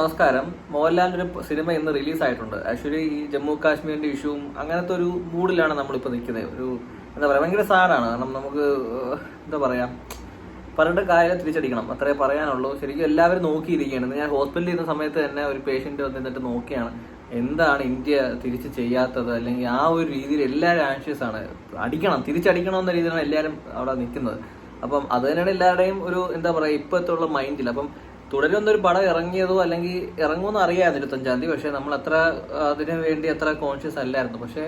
നമസ്കാരം. മോഹൻലാൽ ഒരു സിനിമ ഇന്ന് റിലീസ് ആയിട്ടുണ്ട് ആക്ച്വലി ഈ ജമ്മു കാശ്മീരിന്റെ ഇഷ്യൂവും അങ്ങനത്തെ ഒരു മൂഡിലാണ് നമ്മളിപ്പോൾ നിൽക്കുന്നത്. ഒരു എന്താ പറയുക ഭയങ്കര സാഡാണ് കാരണം നമുക്ക് എന്താ പറയാ പറഞ്ഞിട്ട് കാര്യം തിരിച്ചടിക്കണം. അത്രേ പറയാനുള്ളൂ. ശരിക്കും എല്ലാവരും നോക്കിയിരിക്കുകയാണ്. ഞാൻ ഹോസ്പിറ്റലിൽ ഇരുന്ന സമയത്ത് തന്നെ ഒരു പേഷ്യന്റ് വന്നിട്ട് നോക്കിയാണ്. എന്താണ് ഇന്ത്യ തിരിച്ച് ചെയ്യാത്തത്? അല്ലെങ്കിൽ ആ ഒരു രീതിയിൽ എല്ലാവരും ആൻഷ്യസ് ആണ്. അടിക്കണം തിരിച്ചടിക്കണം എന്ന രീതിയിലാണ് എല്ലാവരും അവിടെ നിൽക്കുന്നത്. അപ്പം അത് തന്നെയാണ് എല്ലാവരുടെയും ഒരു എന്താ പറയുക ഇപ്പോഴത്തെ ഉള്ള മൈൻഡിൽ അപ്പം തുടരുന്നൊരു പടം ഇറങ്ങിയതോ അല്ലെങ്കിൽ ഇറങ്ങുമെന്ന് അറിയാം ഇരുപത്തഞ്ചാം തീയതി പക്ഷെ നമ്മൾ അത്ര അതിനു വേണ്ടി അത്ര കോൺഷ്യസ് അല്ലായിരുന്നു. പക്ഷേ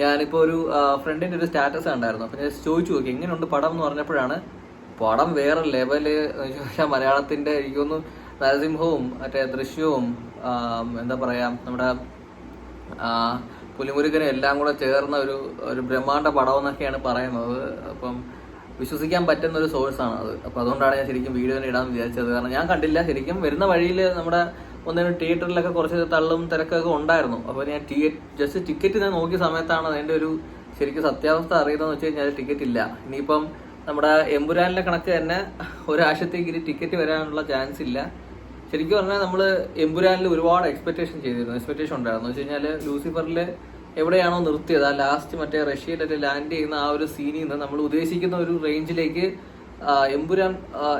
ഞാനിപ്പോൾ ഒരു ഫ്രണ്ടിന്റെ ഒരു സ്റ്റാറ്റസ് കണ്ടായിരുന്നു. അപ്പൊ ഞാൻ ചോദിച്ചു നോക്കി എങ്ങനെയുണ്ട് പടം എന്ന് പറഞ്ഞപ്പോഴാണ് പടം വേറെ ലെവൽ ചോദിച്ചാൽ മലയാളത്തിന്റെ എനിക്കൊന്ന് നരസിംഹവും മറ്റേ ദൃശ്യവും എന്താ പറയാ നമ്മുടെ പുലിമുരുകനും എല്ലാം കൂടെ ചേർന്ന ഒരു ഒരു ബ്രഹ്മാണ്ട പടം എന്നൊക്കെയാണ് പറയുന്നത്. അപ്പം വിശ്വസിക്കാൻ പറ്റുന്ന ഒരു സോഴ്സാണ് അത്. അപ്പൊ അതുകൊണ്ടാണ് ഞാൻ ശരിക്കും വീഡിയോ തന്നെ ഇടാൻ വിചാരിച്ചത്. കാരണം ഞാൻ കണ്ടില്ല. ശരിക്കും വരുന്ന വഴിയിൽ നമ്മുടെ ഒന്നിനും തിയേറ്ററിലൊക്കെ കുറച്ച് തള്ളും തിരക്കൊക്കെ ഉണ്ടായിരുന്നു. അപ്പൊ ഞാൻ ജസ്റ്റ് ടിക്കറ്റ് ഞാൻ നോക്കിയ സമയത്താണ് അതിന്റെ ഒരു ശരിക്കും സത്യാവസ്ഥ അറിയുന്നതെന്ന് വെച്ച് കഴിഞ്ഞാൽ ടിക്കറ്റ് ഇല്ല. ഇനിയിപ്പം നമ്മുടെ എമ്പുരാനിലെ കണക്ക് തന്നെ ഒരാഴ്ചത്തേക്ക് ഇനി ടിക്കറ്റ് വരാനുള്ള ചാൻസ് ഇല്ല. ശരിക്കും പറഞ്ഞാൽ നമ്മൾ എമ്പുരാനിൽ ഒരുപാട് എക്സ്പെക്ടേഷൻ ചെയ്തിരുന്നു. എക്സ്പെക്ടേഷൻ ഉണ്ടായിരുന്നു. എന്ന് വെച്ച് കഴിഞ്ഞാൽ ലൂസിഫറിൽ എവിടെയാണോ നിർത്തിയത്. ആ ലാസ്റ്റ് മറ്റേ റഷ്യയിലൊക്കെ ലാൻഡ് ചെയ്യുന്ന ആ ഒരു സീനിൽ നിന്ന് നമ്മൾ ഉദ്ദേശിക്കുന്ന ഒരു റേഞ്ചിലേക്ക് എമ്പുരാൻ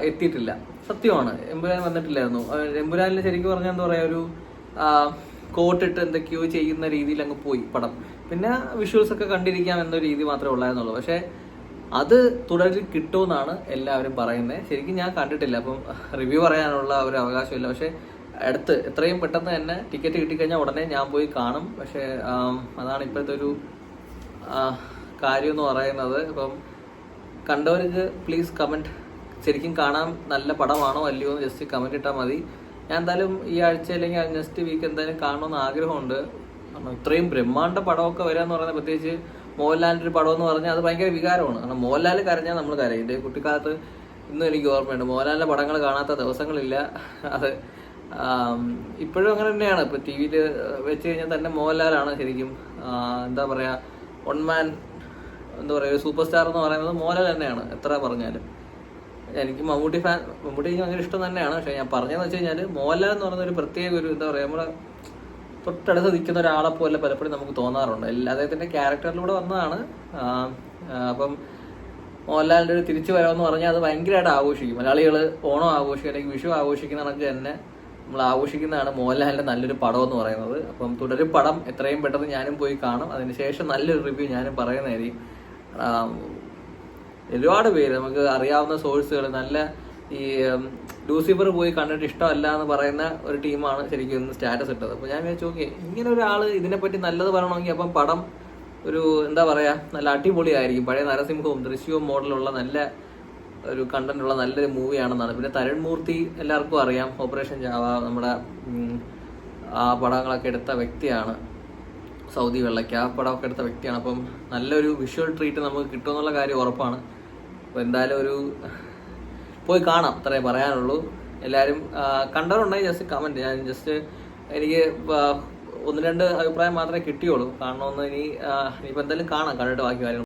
എത്തിയിട്ടില്ല. സത്യമാണ്. എമ്പുരാൻ വന്നിട്ടില്ലായിരുന്നു. എമ്പുരാനിൽ ശരിക്കും പറഞ്ഞാൽ എന്താ പറയുക ഒരു കോട്ടിട്ട് എന്തൊക്കെയോ ചെയ്യുന്ന രീതിയിൽ അങ്ങ് പോയി പടം. പിന്നെ വിഷ്വൽസ് ഒക്കെ കണ്ടിരിക്കാം എന്ന രീതി മാത്രമേ ഉള്ളായിരുന്നുള്ളൂ. പക്ഷേ അത് തുടരിൽ കിട്ടുമെന്നാണ് എല്ലാവരും പറയുന്നത് ശരിക്കും ഞാൻ കണ്ടിട്ടില്ല. അപ്പം റിവ്യൂ പറയാനുള്ള ഒരു അവകാശമില്ല. പക്ഷെ അടുത്ത് എത്രയും പെട്ടെന്ന് തന്നെ ടിക്കറ്റ് കിട്ടിക്കഴിഞ്ഞാൽ ഉടനെ ഞാൻ പോയി കാണും. പക്ഷേ അതാണ് ഇപ്പോഴത്തെ ഒരു കാര്യം എന്ന് പറയുന്നത്. ഇപ്പം കണ്ടവർക്ക് പ്ലീസ് കമന്റ് ശരിക്കും കാണാൻ നല്ല പടമാണോ അല്ലയോ എന്ന് ജസ്റ്റ് കമന്റ് ഇട്ടാൽ മതി. ഞാൻ എന്തായാലും ഈ ആഴ്ച അല്ലെങ്കിൽ നെക്സ്റ്റ് വീക്ക് എന്തായാലും കാണണമെന്ന് ആഗ്രഹമുണ്ട്. കാരണം ഇത്രയും ബ്രഹ്മാണ്ട പടമൊക്കെ വരാന്ന് പറയുന്നത് പ്രത്യേകിച്ച് മോഹൻലാലിന്റെ ഒരു പടം എന്ന് പറഞ്ഞാൽ അത് ഭയങ്കര വികാരമാണ്. കാരണം മോഹൻലാൽ കരഞ്ഞാൽ നമ്മൾ കരയും. കുട്ടിക്കാലത്ത് ഇന്നും എനിക്ക് ഓർമ്മയുണ്ട്. മോഹൻലാലിന്റെ പടങ്ങൾ കാണാത്ത ദിവസങ്ങളില്ല. അത് ഇപ്പോഴും അങ്ങനെ തന്നെയാണ്. ഇപ്പൊ ടി വിയിൽ വെച്ച് കഴിഞ്ഞാൽ തന്നെ മോഹൻലാലാണ് ശരിക്കും എന്താ പറയാ വൺ മാൻ എന്താ പറയുക സൂപ്പർ സ്റ്റാർ എന്ന് പറയുന്നത് മോഹൻലാൽ തന്നെയാണ് എത്ര പറഞ്ഞാലും. എനിക്ക് മമ്മൂട്ടി ഫാൻ മമ്മൂട്ടി എനിക്ക് ഭയങ്കര ഇഷ്ടം തന്നെയാണ്. പക്ഷെ ഞാൻ പറഞ്ഞതെന്ന് വെച്ച് കഴിഞ്ഞാൽ മോഹൻലാൽ എന്ന് പറയുന്ന ഒരു പ്രത്യേക ഒരു എന്താ പറയുക നമ്മുടെ തൊട്ടടുത്ത് നിൽക്കുന്ന ഒരാളെ പോലെ പലപ്പോഴും നമുക്ക് തോന്നാറുണ്ട്. എല്ലാ അദ്ദേഹത്തിന്റെ ക്യാരക്ടറിലൂടെ വന്നതാണ്. അപ്പം മോഹൻലാലിന്റെ ഒരു തിരിച്ചു വരവെന്ന് പറഞ്ഞാൽ അത് ഭയങ്കരമായിട്ട് ആഘോഷിക്കും. മലയാളികൾ ഓണം ആഘോഷിക്കും അല്ലെങ്കിൽ വിഷു ആഘോഷിക്കുന്ന കണക്ക് തന്നെ. നമ്മൾ ആഘോഷിക്കുന്നതാണ് മോഹൻലാലിന്റെ നല്ലൊരു പടം എന്ന് പറയുന്നത്. അപ്പം തുടരും പടം എത്രയും പെട്ടെന്ന് ഞാനും പോയി കാണും. അതിനുശേഷം നല്ലൊരു റിവ്യൂ ഞാനും പറയുന്നതായിരിക്കും. ഒരുപാട് പേര് നമുക്ക് അറിയാവുന്ന സോഴ്സുകൾ നല്ല ഈ ലൂസിഫർ പോയി കണ്ടിട്ട് ഇഷ്ടമല്ല എന്ന് പറയുന്ന ഒരു ടീമാണ് ശരിക്കും ഇന്ന് സ്റ്റാറ്റസ് ഇട്ടത്. അപ്പോൾ ഞാൻ വിചാരിച്ചു ഓക്കെ ഇങ്ങനെ ഒരാൾ ഇതിനെപ്പറ്റി നല്ലത് പറയണമെങ്കിൽ അപ്പം പടം ഒരു എന്താ പറയാ നല്ല അടിപൊളിയായിരിക്കും. പഴയ നരസിംഹവും ദൃശ്യവും മോഡലുള്ള നല്ല ഒരു കണ്ടന്റ് ഉള്ള നല്ലൊരു മൂവിയാണെന്നാണ്. പിന്നെ തരുൺ മൂർത്തി എല്ലാവർക്കും അറിയാം. ഓപ്പറേഷൻ ജാവ നമ്മുടെ ആ പടങ്ങളൊക്കെ എടുത്ത വ്യക്തിയാണ്. സൗദി വെള്ളയ്ക്ക് ആ പടമൊക്കെ എടുത്ത വ്യക്തിയാണ്. അപ്പം നല്ലൊരു വിഷ്വൽ ട്രീറ്റ് നമുക്ക് കിട്ടുമെന്നുള്ള കാര്യം ഉറപ്പാണ്. അപ്പോൾ എന്തായാലും ഒരു പോയി കാണാം. അത്രേ പറയാനുള്ളൂ. എല്ലാവരും കണ്ടവരുണ്ടെങ്കിൽ ജസ്റ്റ് കമന്റ് ഞാൻ ജസ്റ്റ് എനിക്ക് ഒന്ന് രണ്ട് അഭിപ്രായം മാത്രമേ കിട്ടിയുള്ളൂ. കാണണമെന്ന് ഇനി ഇനിയിപ്പോൾ എന്തായാലും കാണാം. കണ്ടിട്ട് ബാക്കി കാര്യങ്ങൾ.